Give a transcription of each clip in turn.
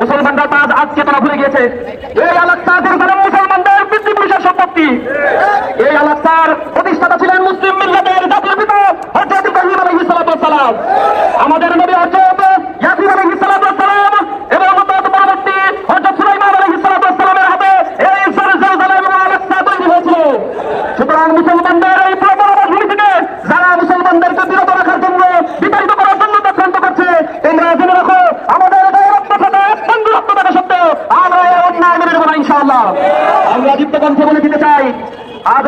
মুসলমানরা তাজ আজকে তারা ভুলে গিয়েছে। এই আলাক্সা জেরুজালেম মুসলমানদের পিতৃপুরুষের সম্পত্তি এই আলাক্সার প্রতিষ্ঠাতা ছিলেন মুসলিম মিল্লাতের জাতির পিতা হযরত ইব্রাহিম আলাইহিস সালাতু ওয়াস সালাম আমাদের নবী হযরত ইয়াসিন আলাইহিস সালাতু ওয়াস সালাম এবং তৎ পরবর্তী হযরত সুলাইমান আলাইহিস সালাতু ওয়াস সালামের হাতে এই জেরুজালেম ও আলাক্সা তৈরি হয়েছিল সুতরাং মুসলমানদের এই পুরোনো ভূমি থেকে যারা মুসলমানদেরকে বিরত রাখার জন্য বিতাড়িত করার জন্য চক্রান্ত করছে তোমরা জেনে রাখো আমাদের গায়ে রক্ত থাকা বন্ধু রক্ত থাকা সত্ত্বেও আমরা এই অন্যায় মেনে নেব না ইনশাআল্লাহ আমরা দীপ্ত কণ্ঠে বলে দিতে চাই আজ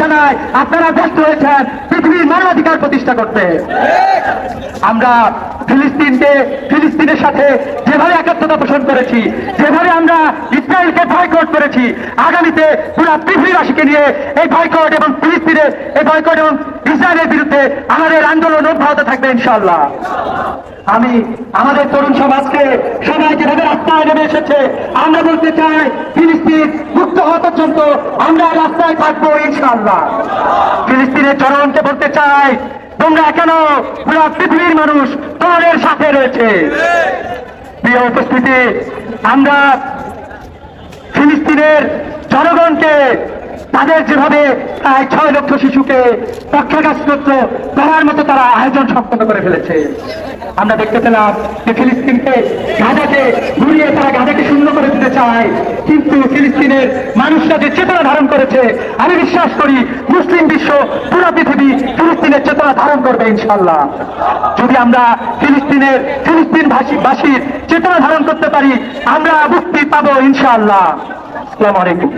জানায় আপনারা ব্যস্ত হয়েছেন পৃথিবীর মানবাধিকার প্রতিষ্ঠা করতে। আমরা ফিলিস্তিনকে ফিলিস্তিনের সাথে যেভাবে একাত্মতা পোষণ করেছি। যেভাবে আমরা ইসরায়েলকে বয়কট করেছি, আগামীতে পুরো পৃথিবীবাসীকে নিয়ে এই বয়কট এবং ফিলিস্তিনের এই বয়কট এবং ইসরায়েলের বিরুদ্ধে আমাদের আন্দোলন অব্যাহত থাকবে ইনশাল্লাহ আমি, আমাদের তরুণ সমাজকে সবাই যেভাবে রাস্তায় নেমে এসেছে, আমরা বলতে চাই, ফিলিস্তিন মুক্ত হওয়া পর্যন্ত আমরা রাস্তায় থাকব ইনশাল্লাহ ফিলিস্তিনের জনগণকে বলতে চাই, তোমরা কেন পুরা পৃথিবীর মানুষ তোমাদের সাথে রয়েছে? প্রিয় উপস্থিতি আমরা ফিলিস্তিনের জনগণকে তাদের যেভাবে প্রায় ছয় লক্ষ শিশুকে পক্ষাঘাতগ্রস্ত করার মতো তারা আয়োজন সম্পন্ন করে ফেলেছে। আমরা দেখতে পেলাম যে ফিলিস্তিনকে গাজাকে ঘুরিয়ে তারা গাজাকে শূন্য করে দিতে চায়, কিন্তু ফিলিস্তিনের মানুষরা যে চেতনা ধারণ করেছে, আমি বিশ্বাস করি মুসলিম বিশ্ব পুরো পৃথিবী ফিলিস্তিনের চেতনা ধারণ করবে ইনশাল্লাহ যদি আমরা ফিলিস্তিনের ফিলিস্তিন ভাষী বাসীর চেতনা ধারণ করতে পারি, আমরা মুক্তি পাবো ইনশাআল্লাহ। আসসালামু আলাইকুম।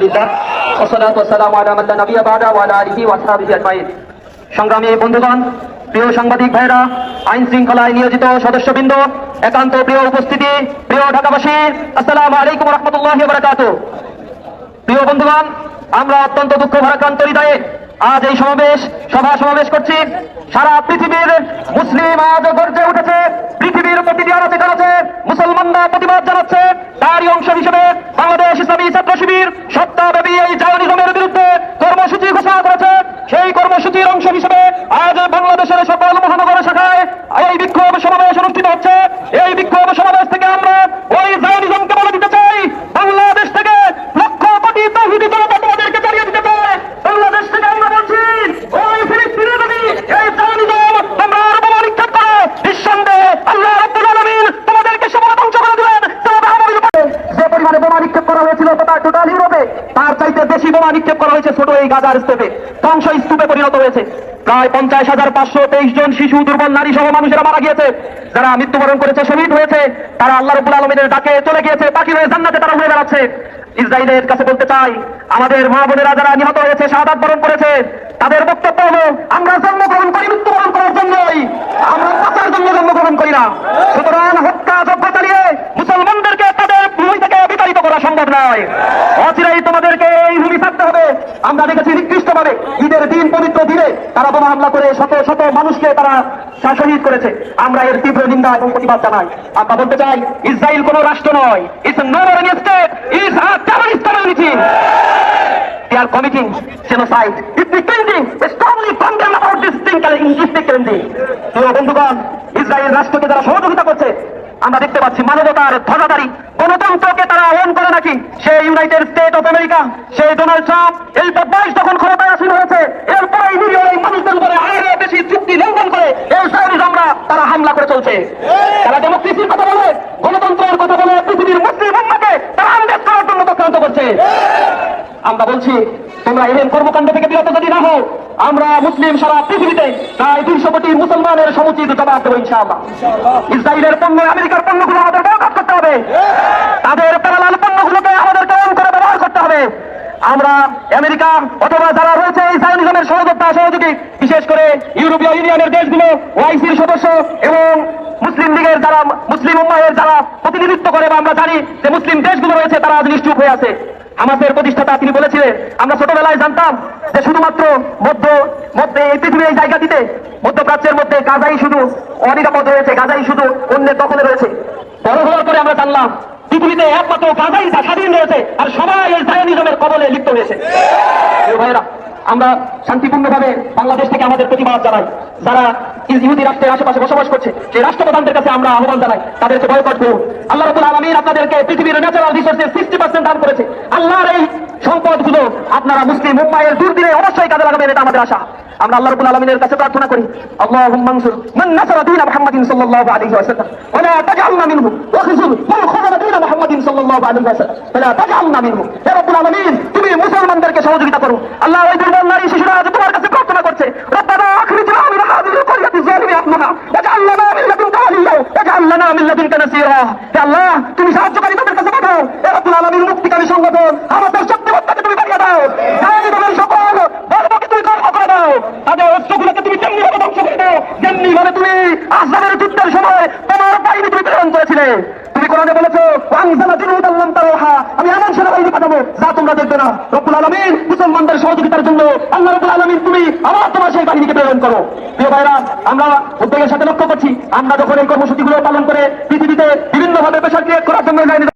لله والصلاة والسلام على من لا نبي بعده وعلى آله وأصحابه أجمعين সংগ্রামী বন্ধুগণ প্রিয় সাংবাদিক ভাইরা আইন শৃঙ্খলায় নিয়োজিত সদস্যবৃন্দ একান্ত প্রিয় উপস্থিতি প্রিয় ঢাকাবাসী আসসালামু আলাইকুম রহমতুল্লাহ বারাকাতু প্রিয় বন্ধুগণ আমরা অত্যন্ত দুঃখ ভারাক্রান্ত হৃদয়ে আজ এই সমাবেশ, সভা সমাবেশ করছি। সারা পৃথিবীর মুসলিম আজ গর্জে উঠেছে। পৃথিবীর প্রতিটি আনাচে কানাচে মুসলমানরা প্রতিবাদ জানাচ্ছে। তারই অংশ হিসেবে বাংলাদেশ ইসলামী ছাত্র শিবির সপ্তাহব্যাপী এই জাওয়ানিজমের বিরুদ্ধে কর্মসূচি ঘোষণা করেছে। সেই কর্মসূচির অংশ হিসেবে আজ বাংলাদেশের সকল মহানগর শাখায় এই বিক্ষোভ সমাবেশ অনুষ্ঠিত হচ্ছে। এই বিক্ষোভ সমাবেশ থেকে আমরা ওই জাওয়ানিজমকে বলে দিতে চাই বাংলাদেশ থেকে লক্ষ কোটি তৌহিদি জনতা তোমাদেরকে চালিয়ে দিতে চায় বাংলাদেশ থেকে আমরা বলছি ওই ফিলিস্তিনের নবী এই জাওয়ানিজম তোমরা আরও বোমা নিক্ষেপ করো নিঃসন্দেহে আল্লাহ রাব্বুল আলামিন তোমাদেরকে সবাই ধ্বংস করে দিবেন তবে আমাদের উপরে যে পরিমাণে বোমা নিক্ষেপ করা হয়েছিল গোটা টোটাল ইউরোপে তার চাইতে বেশি বোমা নিক্ষেপ করা হয়েছে ছোট এই গাজার স্তূপে। ধ্বংস স্তূপে পরিণত হয়েছে। প্রায় পঞ্চাশ হাজার পাঁচশো তেইশ জন শিশু, দুর্বল নারী সহ মানুষেরা মারা গিয়েছে। যারা মৃত্যুবরণ করেছে, শহীদ হয়েছে, তারা আল্লাহ রবুল আলমীদের ডাকে চলে গিয়েছে পাখি হয়ে জান্নাতে তারা উড়ে বেড়াচ্ছে। ইসরায়েলের কাছে বলতে চাই, আমাদের মা বোনেরা যারা নিহত হয়েছে, শাহাদাত বরণ করেছে, তাদের বক্তব্য হলো, আমরা জন্মগ্রহণ করি, মৃত্যুবরণ করার জন্যই। আমরা বাঁচার জন্য জন্মগ্রহণ করি না। সুতরাং হত্যা যজ্ঞ চালিয়ে মুসলমানদেরকে তাদের ভূমি থেকে বিতাড়িত করা সম্ভব নয় অচিরাই তোমাদেরকে এই ভূমি ছাড়তে হবে আমরা নিকৃষ্টভাবে ঈদের দিন পবিত্র দিনে তারা বোমা হামলা করে শত শত মানুষকে তারা শহীদ করেছে। আমরা এর তীব্র নিন্দা এবং প্রতিবাদ জানাই। আমরা বলতে চাই ইসরায়েল কোন রাষ্ট্র নয়। It's no state is a terrorist প্রিয় বন্ধুগণ ইসরায়েল রাষ্ট্রকে যারা সহযোগিতা আমরা দেখতে পাচ্ছি মানবতার ধ্বজাধারী গণতন্ত্রকে তারা আহ্বান করে নাকি? সেই ইউনাইটেড স্টেট অফ আমেরিকা সেই ডোনাল্ড ট্রাম্প এই বদমাইশ যখন ক্ষমতায় আসীন হয়েছে এরপরে এই নিরীহ এই মানুষদের উপরে আয়ের বেশি চুক্তি লঙ্ঘন করে এই সাইনিজমরা তারা হামলা করে চলছে। তারা ডেমোক্রেসির কথা বলে গণতন্ত্রের কথা বলে পৃথিবীর মুসলিম উম্মাকে তারা আন্দেজ করার জন্য চক্রান্ত করছে আমরা বলছি তোমরা এহেন কর্মকাণ্ড থেকে বিরত যদি না হও আমরা মুসলিম সারা পৃথিবীতে প্রায় দুইশো কোটি মুসলমানের সমুচিত জবাব দেবো ইনশাআল্লাহ। ইসরায়েলের পণ্য আমেরিকার পণ্যগুলো আমাদের বয়কট করতে হবে। তাদের প্যারালাল পণ্যগুলোকে আমাদের কেমন করে ব্যবহার করতে হবে। আমরা আমেরিকা অথবা যারা রয়েছে এই সায়নিজমের সহযোগিতা সহযোগী বিশেষ করে ইউরোপীয় ইউনিয়নের দেশগুলো ওআইসির সদস্য এবং মুসলিম লীগের যারা, মুসলিম উম্মাহের যারা প্রতিনিধিত্ব করে বা আমরা জানি যে মুসলিম দেশগুলো রয়েছে, তারা আজ নিশ্চুপ হয়ে আছে। হামাসের প্রতিষ্ঠাতা তিনি বলেছিলেন, আমরা ছোটবেলায় জানতাম যে শুধুমাত্র মধ্য, মধ্যে, এই পৃথিবীর এই জায়গাটিতে, মধ্যপ্রাচ্যের মধ্যে গাজাই শুধু অনিরাপদ রয়েছে, গাজাই শুধু অন্যের দখলে রয়েছে। বড় হওয়ার পরে আমরা জানলাম, পৃথিবীতে একমাত্র গাজাই স্বাধীন রয়েছে, আর সবাই এই জায়নিজমের কবলে লিপ্ত হয়েছে। ভাইয়েরা আমরা শান্তিপূর্ণভাবে বাংলাদেশ থেকে আমাদের প্রতিবাদ জানাই। যারা ইহুদি রাষ্ট্রের আশেপাশে বসবাস করছে, যে রাষ্ট্রপ্রধানদের কাছে আমরা আহ্বান জানাই, তাদেরকে বয়কট করুন। আল্লাহ রবুল আলমীর আপনাদেরকে পৃথিবীর ন্যাচারাল রিসোর্সের সিক্সটি পার্সেন্ট দান করেছে। আল্লাহর এই সম্পদগুলো আপনারা মুসলিম মুম্বাইয়ের দূর দিনে অবশ্যই কাজে লাগাবেন, এটা আমাদের আশা। আমরা আল্লাহ রাব্বুল আলামিনের কাছে প্রার্থনা করি, আল্লাহুম্মা আনসুর মান নাসারা দীন মুহাম্মাদিন সাল্লাল্লাহু আলাইহি ওয়াসাল্লাম, ওয়া লা তাজআলনা মিনহু, ওয়া খুযুল মান খাযালা দীন মুহাম্মাদিন সাল্লাল্লাহু আলাইহি ওয়াসাল্লাম, ওয়া লা তাজআলনা মিনহু, হে রাব্বুল আলামিন, তুমি মুসলমানদেরকে সহযোগিতা করো। আল্লাহ ওই দুর্বল নারী, শিশুরা তোমরা দেখবে না। রব্বুল আলামিন মুসলমানদের সহযোগিতার জন্য আল্লাহ রব্বুল আলামিন তুমি আবার তোমার সেই বাহিনীকে প্রেরণ করো। প্রিয় ভাইরা, আমরা উদ্যোগের সাথে লক্ষ্য করছি। আমরা যখন এই কর্মসূচিগুলো পালন করে পৃথিবীতে বিভিন্নভাবে পেশা ক্রিয়েট করার জন্য